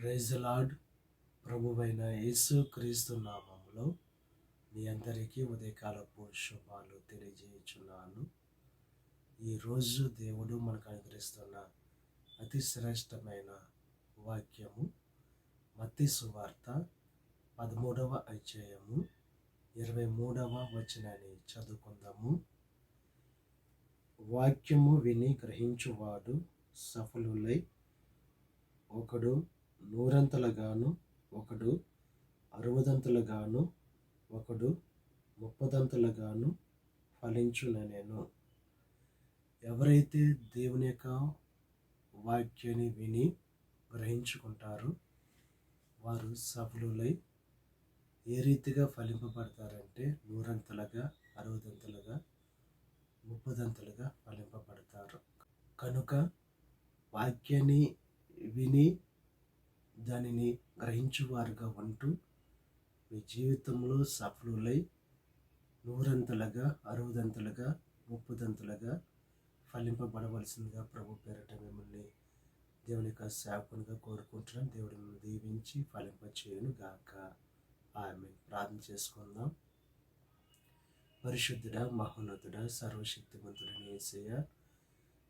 Praise ప్రభువైన యేసు క్రీస్తు నామంలో మీ అందరికీ ఉదయకాలపు శుభాలు తెలియజేయుచున్నాను. ఈరోజు దేవుడు మనకు అనుగ్రహిస్తున్న అతి శ్రేష్టమైన వాక్యము మత్తి సువార్త పదమూడవ అధ్యాయము ఇరవై మూడవ వచనాన్ని చదువుకుందాము. వాక్యము విని గ్రహించువాడు సఫలులై ఒకడు నూరంతలుగాను ఒకడు అరవదంతులుగాను ఒకడు ముప్పదంతులుగాను ఫలించుననేను ఎవరైతే దేవుని యొక్క వాక్యాన్ని విని గ్రహించుకుంటారో వారు సఫలులై ఏ రీతిగా ఫలింపబడతారంటే నూరంతలుగా అరవదంతులుగా ముప్పదంతులుగా ఫలింపబడతారు. కనుక వాక్యాన్ని విని దానిని గ్రహించువారుగా ఉంటూ మీ జీవితంలో సఫలులై నూరంతలుగా అరవదంతులుగా ముప్పుదంతులుగా ఫలింపబడవలసిందిగా ప్రభు పేరట మిమ్మల్ని దేవుని యొక్క సేవకునిగా కోరుకుంటున్నాను దేవుడు మిమ్మల్ని దీవించి ఫలింపచేయను గాక. ఆమె ప్రార్థన చేసుకుందాం. పరిశుద్ధుడ మహోన్నతుడ సర్వశక్తిమంతుడని ఏసయ్య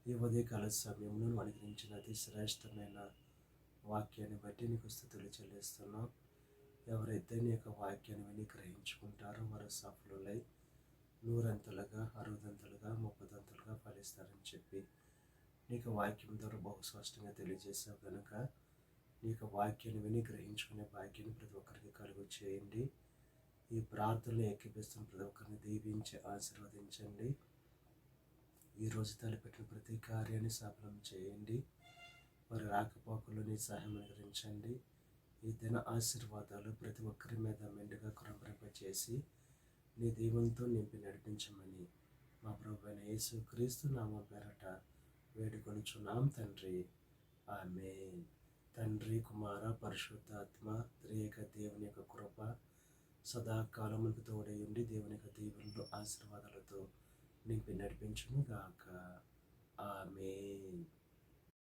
ఈ ఉదయకాల సమయంలో అనుగ్రహించిన అతి శ్రేష్టమైన వాక్యాన్ని బట్టి నీకు స్థుతులు చెల్లిస్తున్నాం. ఎవరైతే నీ యొక్క వాక్యాన్ని విని గ్రహించుకుంటారో వారు సఫలులై నూరంతులుగా అరవదంతులుగా ముప్పదంతులుగా ఫలిస్తారని చెప్పి నీకు వాక్యం ద్వారా బహు స్పష్టంగా తెలియజేసావు కనుక నీకు వాక్యాన్ని విని గ్రహించుకునే భాగ్యాన్ని ప్రతి ఒక్కరికి కలుగు చేయండి. ఈ ప్రార్థనలు ఎక్కిపిస్తున్న ప్రతి ఒక్కరిని దీవించి ఆశీర్వదించండి. ఈరోజు తలపెట్టిన ప్రతి కార్యాన్ని సఫలం చేయండి. వారి రాకపోకలు నీ సహాయం అనుగ్రహించండి. ఈ దిన ఆశీర్వాదాలు ప్రతి ఒక్కరి మీద మెండుగా కురంపరింప చేసి నీ దీవంతో నింపి నడిపించమని మా ప్రభు అయిన యేసు క్రీస్తు నామ పేరట వేడుకొనుచున్నాం తండ్రి. ఆమె తండ్రి కుమార పరిశుద్ధాత్మ త్రియక దేవుని యొక్క కృప సదాకాలములకు తోడయుండి దేవుని యొక్క దీవులు ఆశీర్వాదాలతో నింపి నడిపించును గాక. ఆమె